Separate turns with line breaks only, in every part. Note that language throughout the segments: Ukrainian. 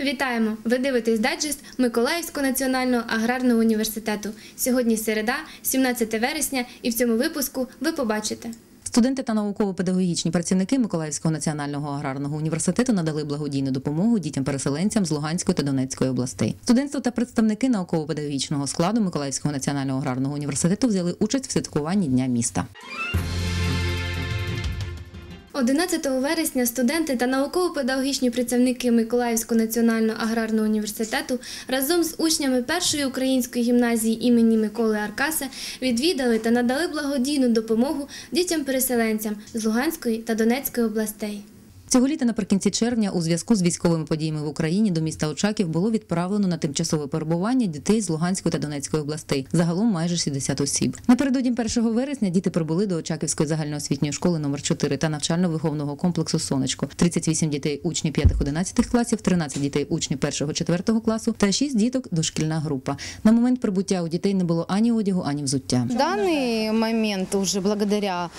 Вітаємо! Ви дивитесь дайджест Миколаївського національного аграрного університету. Сьогодні середа, 17 вересня, і в цьому випуску ви побачите.
Студенти та науково-педагогічні працівники Миколаївського національного аграрного університету надали благодійну допомогу дітям-переселенцям з Луганської та Донецької областей. Студентство та представники науково-педагогічного складу Миколаївського національного аграрного університету взяли участь в святкуванні Дня міста.
11 вересня студенти та науково-педагогічні працівники Миколаївського національного аграрного університету разом з учнями першої української гімназії імені Миколи Аркаса відвідали та надали благодійну допомогу дітям-переселенцям з Луганської та Донецької областей.
Цього літа наприкінці червня у зв'язку з військовими подіями в Україні до міста Очаків було відправлено на тимчасове перебування дітей з Луганської та Донецької областей. Загалом майже 60 осіб. Напередодні 1 вересня діти прибули до Очаківської загальноосвітньої школи номер 4 та навчально-виховного комплексу Сонечко. 38 дітей учні 5-11 класів, 13 дітей учні 1-4 класу та 6 діток дошкільна група. На момент прибуття у дітей не було ані одягу, ані взуття.
В данный момент уже благодаря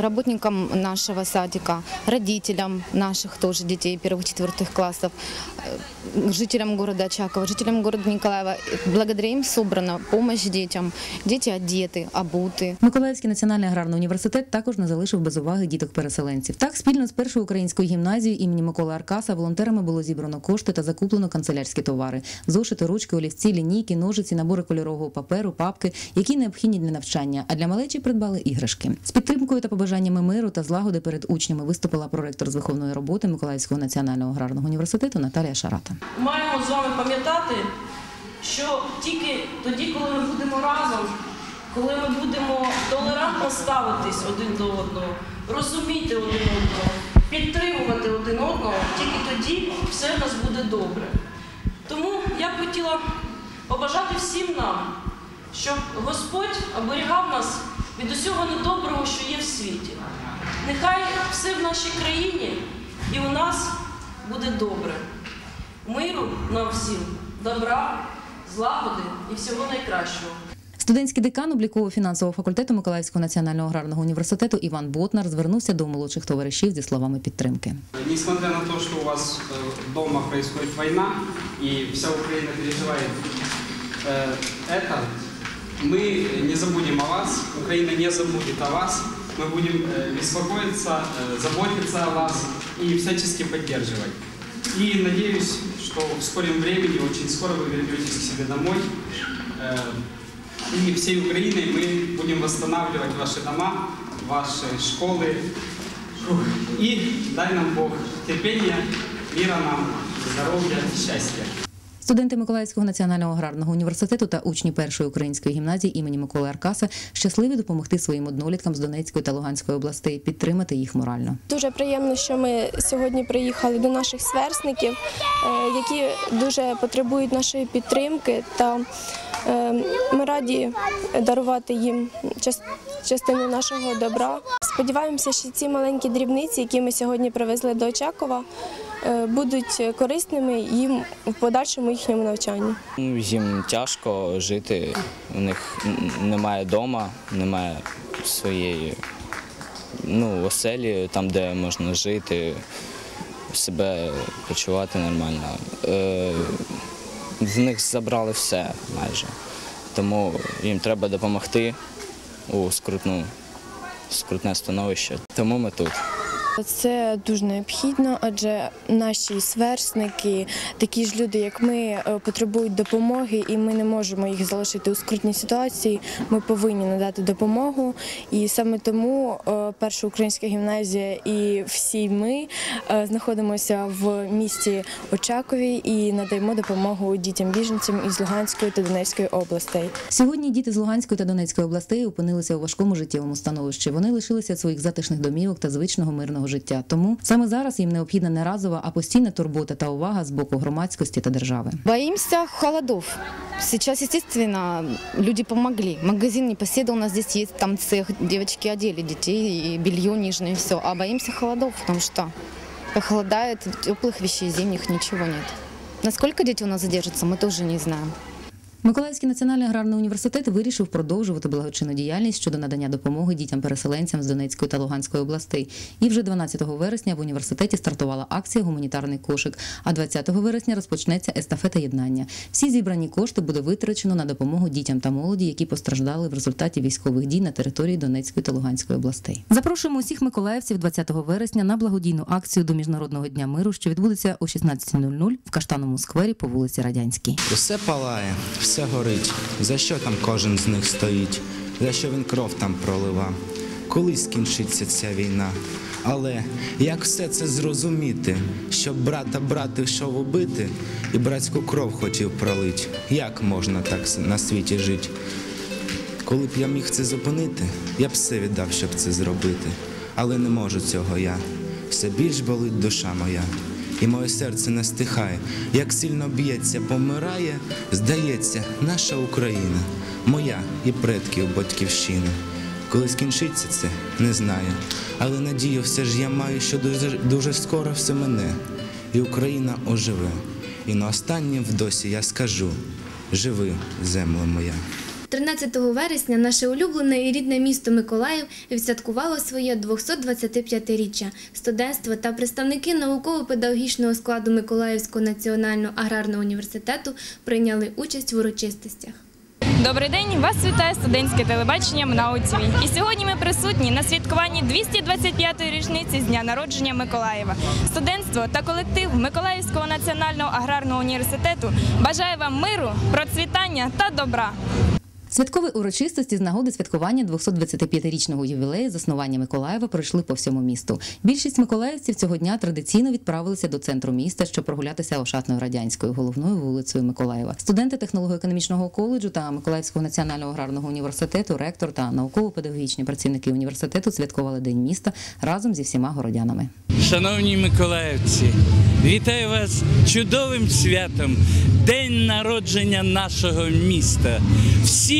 работникам нашего садика, родителям наших тоже детей первых-четвертых классов, э, жителям города Очакова, жителям города Николаева, благодаря им собрана помощь детям. Дети одеты, обуты.
Миколаївський національний аграрний університет також не залишив без уваги діток-переселенців. Так, спільно з першою українською гімназією імені Миколи Аркаса волонтерами було зібрано кошти та закуплено канцелярські товари: зошити, ручки, олівці, лінійки, ножиці, набори кольорового паперу, папки, які необхідні для навчання. А для малечі придбали іграшки. З підтримкою та побажаннями миру та злагоди перед учнями виступила проректор з виховної роботи Миколаївського національного аграрного університету Наталія Шарата.
маємо з вами пам'ятати, що тільки тоді, коли ми будемо разом, коли ми будемо толерантно ставитись один до одного, розуміти один одного, підтримувати один одного, тільки тоді все в нас буде добре. Тому я б хотіла побажати всім нам, щоб Господь оберігав нас від усього недоброго, що є в світі. Нехай все в нашій країні і у нас буде добре. Миру нам всім, добра, злагоди і всього найкращого.
Студентський декан обліково-фінансового факультету Миколаївського національного аграрного університету Іван Ботнар звернувся до молодших товаришів зі словами підтримки.
Несмотря на то, что у вас э, дома происходит война и вся Украина переживает э, это, мы не забудем о вас, Украина не забудет о вас. Мы будем э, беспокоиться, э, заботиться о вас И всячески поддерживать. И надеюсь, что в скором времени, очень скоро вы вернетесь к себе домой. Э, И всей Украиной мы будем восстанавливать ваши дома, ваши школы, и дай нам Бог терпения, мира нам, здоровья, счастья.
Студенти Миколаївського національного аграрного університету та учні першої української гімназії імені Миколи Аркаса щасливі допомогти своїм одноліткам з Донецької та Луганської областей, підтримати їх морально.
Дуже приємно, що ми сьогодні приїхали до наших сверстників, е, які дуже потребують нашої підтримки. Та е, ми раді дарувати їм частину нашого добра. Сподіваємося, що ці маленькі дрібниці, які ми сьогодні привезли до Очакова, будуть корисними їм в подальшому їхньому навчанні.
Їм тяжко жити, у них немає дома, немає своєї ну, оселі, там, де можна жити, себе почувати нормально. Е, в них забрали все майже. Тому їм треба допомогти у скрутну, скрутне становище. Тому ми тут.
Це дуже необхідно, адже наші сверстники, такі ж люди, як ми, е, потребують допомоги, і ми не можемо їх залишити у скрутній ситуації. Ми повинні надати допомогу. І саме тому е, перша українська гімназія і всі ми е, знаходимося в місті Очакові і надаємо допомогу дітям-біженцям із Луганської та Донецької областей.
Сьогодні діти з Луганської та Донецької областей опинилися у важкому життєвому становищі. Вони лишилися своїх затишних домівок та звичного мирного життя. Тому саме зараз їм необхідна не разова, а постійна турбота та увага з боку громадськості та держави.
Боимся холодов. Сейчас, естественно, люди помогли. Магазин непоседа у нас здесь есть, там цех, девочки одели детей, и белье нижнее, все. А боимся холодов, потому что похолодает, теплых вещей зимних ничего нет. Насколько дети у нас задержатся, мы тоже не знаем.
Миколаївський національний аграрний університет вирішив продовжувати благочинну діяльність щодо надання допомоги дітям-переселенцям з Донецької та Луганської областей. І вже 12 вересня в університеті стартувала акція Гуманітарний кошик. А 20 вересня розпочнеться естафета єднання. Всі зібрані кошти буде витрачено на допомогу дітям та молоді, які постраждали в результаті військових дій на території Донецької та Луганської областей. Запрошуємо усіх миколаївців 20 вересня на благодійну акцію до міжнародного дня миру, що відбудеться о 16.00 в Каштановому сквері по вулиці Радянській.
Усе палає, все горить. За що там кожен з них стоїть? За що він кров там пролива? Коли скінчиться ця війна? Але як все це зрозуміти, щоб брата брат йшов убити і братську кров хотів пролить? Як можна так на світі жити? Коли б я міг це зупинити, я б все віддав, щоб це зробити. Але не можу цього я. Все більш болить душа моя, і моє серце не стихає. Як сильно б'ється, помирає, здається, наша Україна, моя і предків батьківщина. Коли скінчиться це, не знаю. Але надію все ж я маю, що дуже, дуже скоро все мене, і Україна оживе. І на останнє вдосі я скажу: живи, земле моя.
13 вересня наше улюблене і рідне місто Миколаїв відсвяткувало своє 225-річчя. Студентство та представники науково-педагогічного складу Миколаївського національного аграрного університету прийняли участь в урочистостях.
Добрий день! Вас вітає студентське телебачення МНАУ ТВ. І сьогодні ми присутні на святкуванні 225-ї річниці з дня народження Миколаєва. Студентство та колектив Миколаївського національного аграрного університету бажає вам миру, процвітання та добра.
Святкові урочистості з нагоди святкування 225-річного ювілею заснування Миколаєва пройшли по всьому місту. Більшість миколаївців цього дня традиційно відправилися до центру міста, щоб прогулятися Ошатною радянською головною вулицею Миколаєва. Студенти технолого-економічного коледжу та Миколаївського національного аграрного університету, ректор та науково-педагогічні працівники університету святкували День міста разом зі всіма городянами.
Шановні миколаївці, вітаю вас чудовим святом, день народження нашого міста.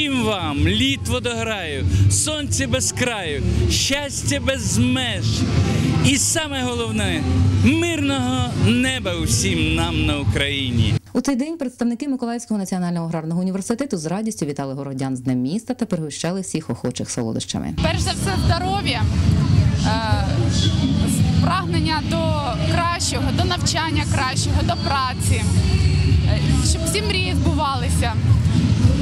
Всім вам літ водограю, сонце без краю, щастя без меж. І саме головне мирного неба усім нам на Україні.
У цей день представники Миколаївського національного аграрного університету з радістю вітали городян з Днем міста та пригощали всіх охочих солодощами.
перш за все здоров'я, е, прагнення до кращого, до навчання кращого, до праці, е, щоб всі мрії збувалися.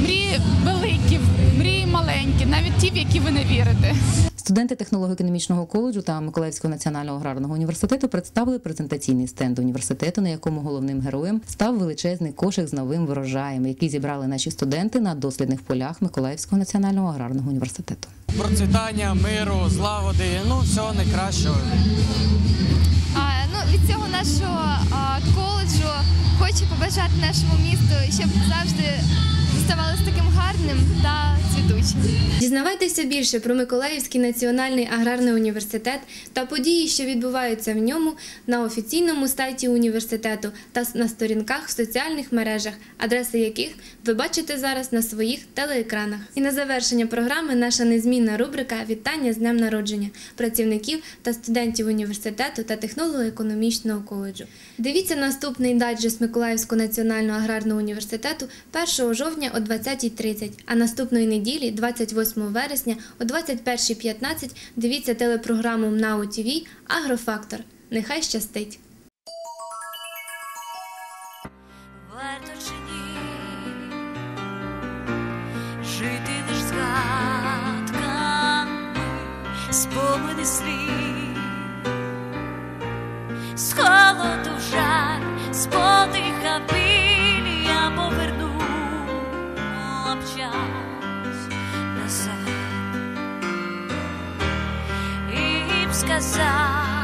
Мрії великі, мрії маленькі, навіть ті, в які ви не вірите.
Студенти технолого-економічного коледжу та Миколаївського національного аграрного університету представили презентаційний стенд університету, на якому головним героєм став величезний кошик з новим врожаєм, який зібрали наші студенти на дослідних полях Миколаївського національного аграрного університету.
процвітання, миру, злагоди, ну всього найкращого.
Ну, від цього нашого коледжу хочу побажати нашому місту, щоб завжди ставалося таким гарним та цвітучим.
Дізнавайтеся більше про Миколаївський національний аграрний університет та події, що відбуваються в ньому на офіційному сайті університету та на сторінках в соціальних мережах, адреси яких ви бачите зараз на своїх телеекранах. І на завершення програми наша незмінна рубрика Вітання з днем народження працівників та студентів університету та технолого-економічного коледжу. Дивіться наступний дайджест Миколаївського національного аграрного університету 1 жовтня о 20.30, а наступної неділі, 28 вересня, о 21.15 дивіться телепрограму МНАУ ТІВІ Агрофактор. Нехай щастить!
Жити лиш згадками, спомини слів, з холоду в жаль, спомини сейчас назад и сказать.